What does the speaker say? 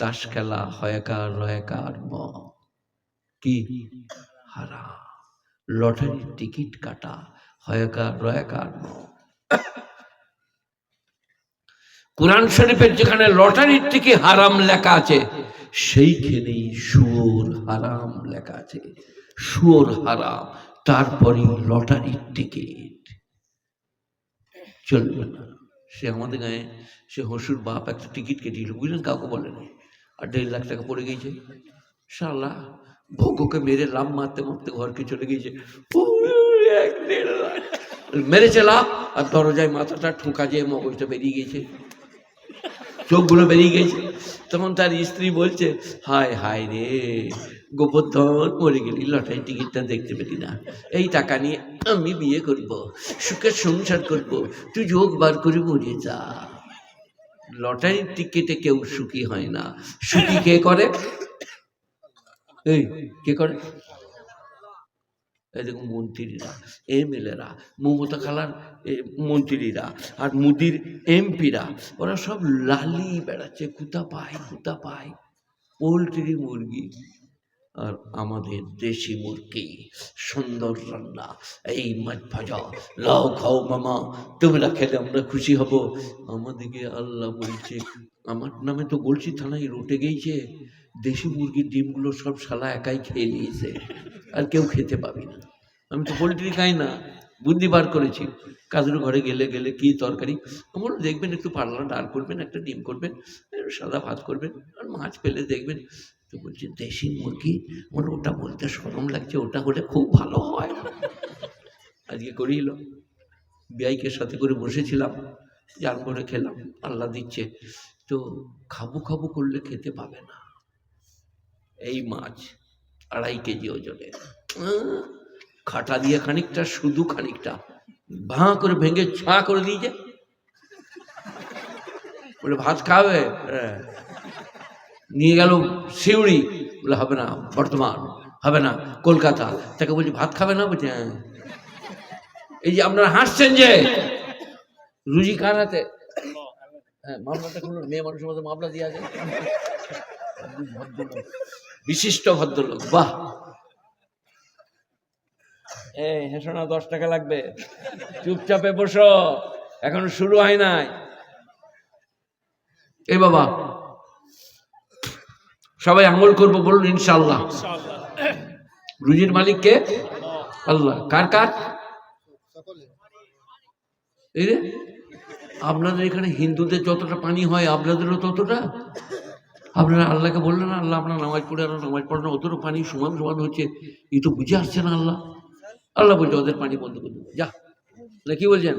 তাস খেলা হয়কার রয়কার ম। কি? হারাম। লটারির টিকিট কাটা হয়কার রয়কার ম। কোরআন শরীফের যেখানে লটারির টিকিট হারাম লেখা আছে, সেইখানেই সুর হারাম লেখা আছে। সুর হারাম তারপরে লটারির টিকিট। চলবে না। সে আমাদের গায়ে, সে হসুর বাপ একটা টিকিট কেটেছিল, বুঝলেন? কাউকে বলেনি। আর দেড় লাখ টাকা পড়ে গিয়েছে। শালা ভোগকে মেরে লাভ মারতে মারতে ঘরকে চলে গিয়েছে। এক দেড় লাখ। মেরেছে লাভ আর দরজায় মাথাটা ঠোঁকা যেয়ে মগজটা বেরিয়ে গেছে চোখগুলো বেরিয়ে গেছে তখন তার স্ত্রী বলছে, হায় হায় রে গোবর্ধন মরে গেলি লটারি টিকিটটা দেখতে পেলি না। এই টাকা নিয়ে আমি বিয়ে করব, সুখের সংসার করব, তুই যোগ বার করে মরে যা। লটারির টিকিটে কেউ সুখী হয় না। সুখী কে করে? এই, কে করে? দেখুন মন্ত্রীরা, এমএলএরা, মমতা খালার মন্ত্রীরা আর মুদির এমপিরা, ওরা সব লালি বেড়াচ্ছে কুতা পায় কুতা পায় পোলট্রি মুরগি। আর আমাদের দেশি মুরগি, সুন্দর রান্না, এই মাছ ভাজা। লাউ খাও মামা, তোমরা খেলে আমরা খুশি হব। আমাদেরকে আল্লাহ বলছে, আমার নামে তো গলসি থানায় রটে গিয়েছে। দেশি মুরগির ডিমগুলো সব শালা একাই খেয়ে নিয়েছে। আর কেউ খেতে পাবি না। আমি তো পোলট্রি খাই না, বুদ্ধি বার করেছি। কাজের ঘরে গেলে গেলে কি তরকারি? আমার দেখবেন একটু পাতলা ডাল করবেন, একটা ডিম করবেন সাদা ভাত করবেন, আর মাছ পেলে দেখবেন তো বলছি, দেশি মুরগি? আমার ওটা বলতে সরম লাগছে, ওটা হলে খুব ভালো হয়। আজকে করিল বিআইকে সাথে করে বসেছিলাম জান করে খেলাম আল্লাহ দিচ্ছে। তো খাব খাব করলে খেতে পাবে না। এই মাছ, আড়াই কেজি ওজনে। খাটা দিয়ে খানিকটা, শুধু খানিকটা। ভাঁ করে ভেঙে ছা করে দিয়েছে বলে, ভাত খাবে? হ্যাঁ। নিয়ে গেল শিউড়ি। বলে হবে না বর্তমান হবে না কলকাতা। তাকে বলছি ভাত খাবে না? বলছে হ্যাঁ। এই যে আপনারা হাসছেন যে রুজি কার হাতে? হ্যাঁ মামলাটা খুলুন মেয়ে মানুষের মতো মামলা দিয়ে আছে। বিশিষ্ট ভদ্রলোক বাহ! এই হেসো না দশ টাকা লাগবে। চুপচাপে বসো এখন শুরু হয় নাই। এই বাবা সবাই আমল করব বলুন ইনশাল্লাহ রুজির মালিক কে? আল্লাহ। কার কার? এই রে আপনাদের এখানে হিন্দুদের যতটা পানি হয়, আপনাদেরও ততটা? আপনারা আল্লাহকে বললেন আল্লাহ আপনার নামাজ পড়ে আর নামাজ পড়ে না পানি সমান সমান হচ্ছে। এই তো বুঝে আসছে না আল্লাহ। আল্লাহ বলছে, ওদের পানি বন্ধ করে দেবো। যা। কি বলছেন?